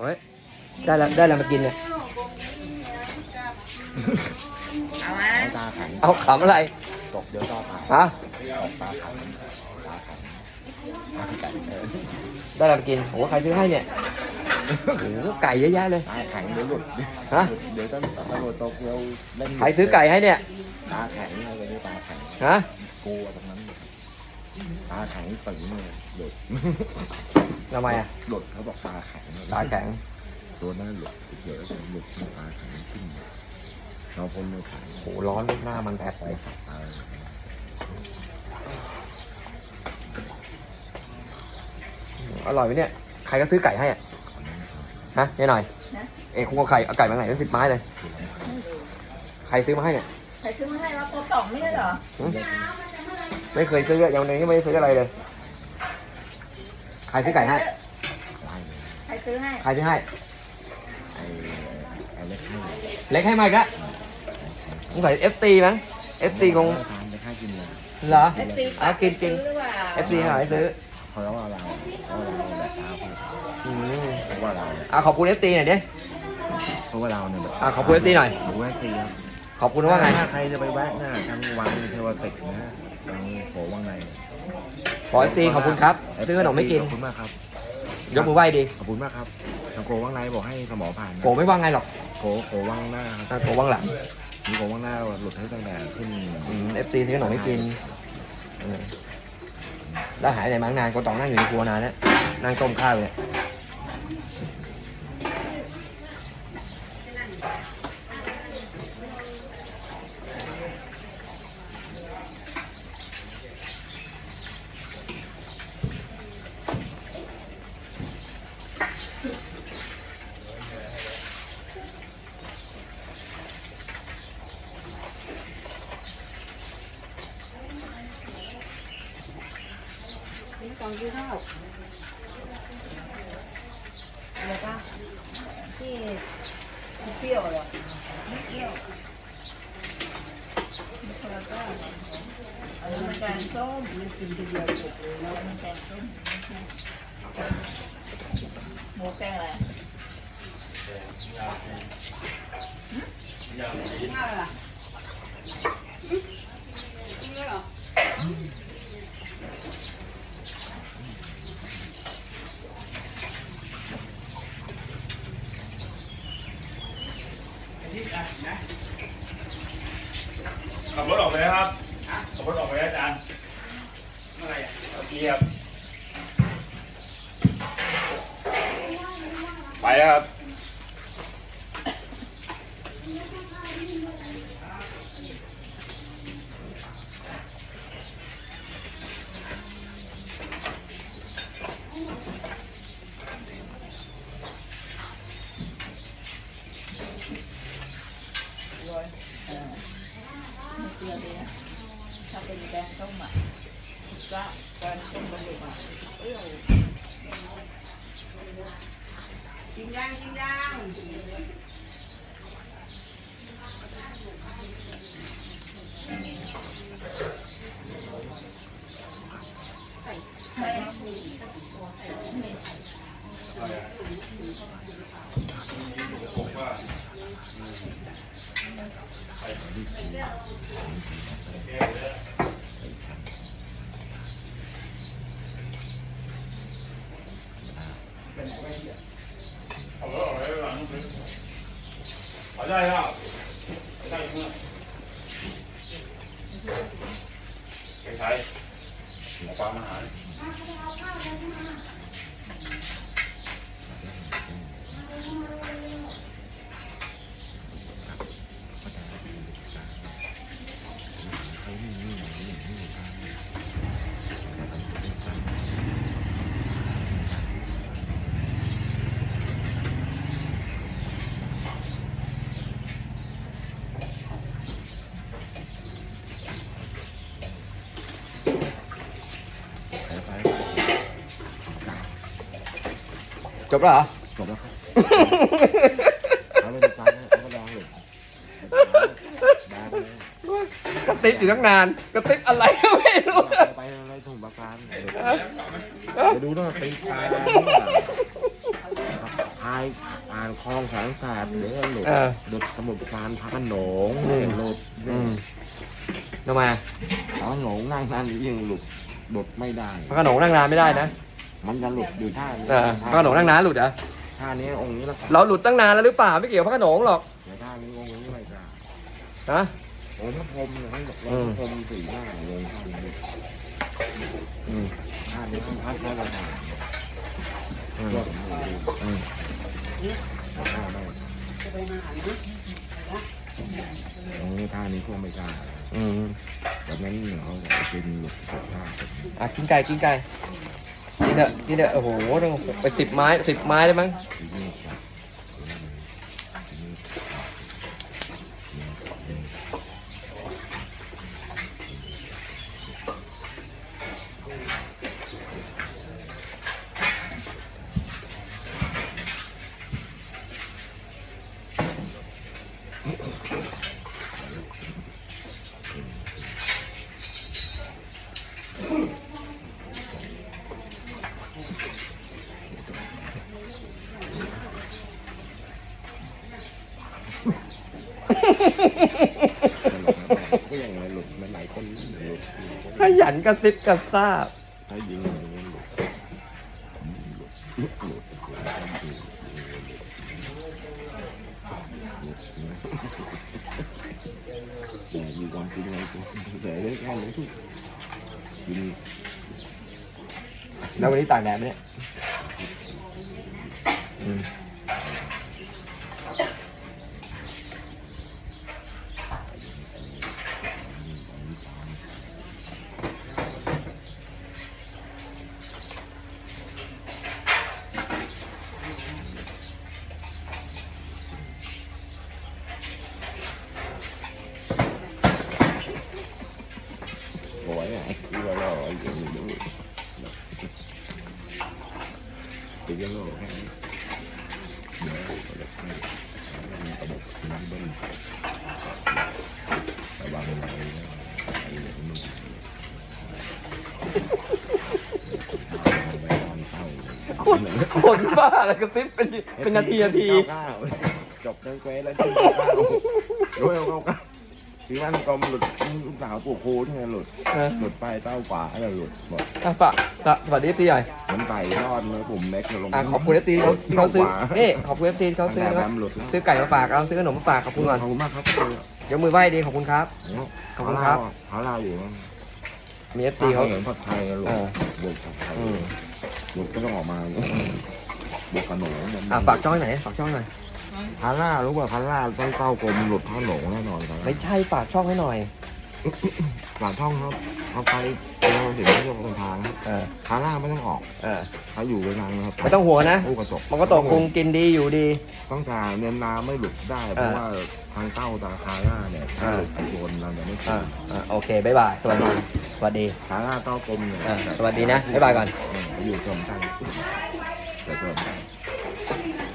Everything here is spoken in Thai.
โอ้ยได้แล้วได้แล้วมากินเนี่ยเอาไหมตาขันเอาขำอะไรตกเดี๋ยวต่อตาฮะตกตาขันตาขันตาไก่เออได้แล้วมากินโอ้ใครซื้อให้เนี่ยโอ้โหไก่เยอะแยะเลยตาแข็งเดี๋ยวหลุดฮะเดี๋ยวต้องตำรวจโตเกียวเล่นใครซื้อไก่ให้เนี่ยตาแข็งอะไรนี่ตาแข็งฮะกลัวตรงนั้น ตาแข็งตึงเลยหลุดทำไมอะ หลุดเขาบอกตาแข็งตาแข็ง ตัวนั้นหลุดเยอะเลยหลุดตาแข็งขึ้นเราพ้นมือแข็งโอ้โหร้อนลูกหน้ามันแผลบไปเลยขับตาอร่อยไหมเนี่ย ใครก็ซื้อไก่ให้อะ ฮะเนี่ยหน่อย เอ้ยคุณเอาไข่เอาไก่มาไหนตั้งสิบไม้เลย ใครซื้อมาให้เนี่ย ใครซื้อมาให้เราตัวต่องไม่ใช่เหรอหึ ไม่เคยซื้ออย่างนี้ไม่ได้ซื้ออะไรเลย ใครซื้อไก่ให้ได้เลยใครซื้อให้ ใครซื้อให้ไอ้ไอ้เล็กให้เล็กให้มาอีกแล้วสงสัยเอฟตีมั้งเอฟตีคงทานไปค่ากินเลยเหรอเอฟซีเอากินกินหรือเปล่าเอฟตีหาให้ซื้อเขาเรียกว่าเราเพราะว่าเราแบบตาพูดอืมเพราะว่าเราอะขอบคุณเอฟตีหน่อยดิเพราะว่าเราเนี่ยแบบอะขอบคุณ FC หน่อยขอบคุณเอฟซีครับ ขอบคุณว่าไง ถ้าใครจะไปแวะหน้าทางวังเทวสิกนะทางโขวังในขอเอฟตีขอบคุณครับซื้อขนมไม่กิน ขอบคุณมากครับยกมือไหว้ดีขอบคุณมากครับทางโขวังในบอกให้สมอผ่านโกไม่ว่าไงหรอกโขโขวังหน้าครับอะโกว่างหลังมีโขวังหน้าหลุดให้ตั้งแต่ขึ้นเอฟซีซื้อขนมไม่กินเออแล้วหายไหนมาตั้งนานก็ต้องนั่งอยู่ในครัวนานแล้วนั่งต้มข้าวเลย นี่กล่องกินข้าวอะไรป่ะที่ที่เปรี้ยวเหรอไม่เปรี้ยวไม่เปรี้ยวก็อั นนี้มันแกงส้มมันกินทีเดียวจบเลยแล้วมันแกงส้มหมูแกงอะไรข้าวอะไรล่ะอืมกินด้วยเหรอขับรถออกไปแล้วครับขับรถออกไปแล้วอาจารย์เมื่อไหร่อะเมื่อกี้ครับไปแล้วครับโรยเออไม่ เปรี้ยวดีนะถ้าเป็นแกงส้มอะก็แกงส้มบะหมี่อะเปรี้ยวกินย่างกินย่าง ใส่ผมว่าขับรถออกไปแล้วหลังนึงเอาได้ครับเอาได้เมื่อไปใช้หมอปลามา จบแล้วเหรอ จบแล้วครับ เอาไปดูการนะเอาไปลองเลยดาไปเลยกระติบอยู่ตั้งนาน กระติบอะไรก็ไม่รู้ เอาไปอะไรถุงปลาการเดี๋ยวดูหน่อยตีปลาเนี่ยพาายอ่านคลองแข็งแสบเดี๋ยวหลุดเออ หลุดสมุดการพระโขนงอืมหลุดอืมทำไมอะพระโขนงนั่งนั่นยิ่งหลุดหลุดไม่ได้ พระโขนงนั่งนานไม่ได้นะ มันจะหลุดอยู่ท่านี้เออพระโขนงนั่งนานหลุดเหรอท่านี้องค์นี้แล้วเราหลุดตั้งนานแล้วหรือเปล่าไม่เกี่ยวกับพระโขนงหรอกเดี๋ยวท่านี้องค์นี้ไม่กล้านะ องค์พระพรหมเนี่ยให้บอกอืองมค์พระพรหมสี่ห้าลงท่านี้อืมท่านี้ต้องพัดพระประธานอืมเพื่อผมดูดูอืมท่าได้องค์นี้ท่านี้พวกไม่กล้าอืมแบบนั้นเหนียวจะเป็นหลุดท่า อะกินไก่กินไก่กิ นเถอะกินเถอะโอ้โหต้องไปสิบไม้สิบไม้ได้มั้ง ก็อย่างไรหลุดมันหลายคนหลุดขยันกระซิบกระซาบถ้ายิงอย่างนี้หลุดหลุดหลุดหลุดแต่มีความจริงไงกูแต่เรื่องแค่นี้ทุกกินแล้ววันนี้ตากแดดไหมเนี่ยอืมโอ้ยอะคือว่าเราอย่างนี้ด้วย ตัวยังโง่แค่นี้เดี๋ยวก็จะให้มีระบบน้ำเบิ้ลระวังอะไรนะไอ้เหลืองมึงคคนนคนบ้าอะไรกระซิบเป็นเป็นนาทีนาทีจบเรื่องเควสแล้วที่เก้าด้วยเอาเก้าเก้า ที่มันกลมหลุดลูกสาวปวดโค้ดไงหลุดเออหลุดไปเต้าขวาแล้วหลุดหมดอะปะสะสวัสดีทีใหญ่มันไต่รอดเลยผมเม็กลงอะขอบคุณเอฟซีเขาที่เขาซื้อนี่ขอบคุณเอฟซีเขาซื้อแต่เขาแบมหลุดแล้วซื้อไก่มาฝากเอาซื้อขนมมาฝากขอบคุณก่อนขอบคุณมากครับยกมือไหว้ดีขอบคุณครับ ขอบคุณครับเขาเล่าอยู่มีเอฟซีเขาเห็นผัดไทยหลุดเออบวกผัดไทยอืมหลุดก็ต้องออกมาบวกขนมอะฝากช่องไหนฝากช่องหน่อย พาร่ารู้ป่ะพาร่าต้องเต้ากลมหลุดพระโหนงแน่นอนครับไม่ใช่ฝากช่องให้หน่อยฝากท่องครับเขาไปเราเห็นที่ตรงทางครับเออพาร่าไม่ต้องออกเออเขาอยู่ไว้นานนะครับไม่ต้องห่วงนะลูกกระจกมันก็ตกคงกินดีอยู่ดี ต้องการเนียนน้ำไม่หลุดได้เพราะว่าทางเต้าตาคาร่าเนี่ยถ้าหลุดไปโดนเราจะไม่อ่าคืนอ่าโอเคบ๊ายบายสวัสดีสวัสดีคาร่าเต้ากลมเนี่ยอ่าสวัสดีนะบ๊ายบายก่อนเอยู่เสริมกันแต่เสริมกัน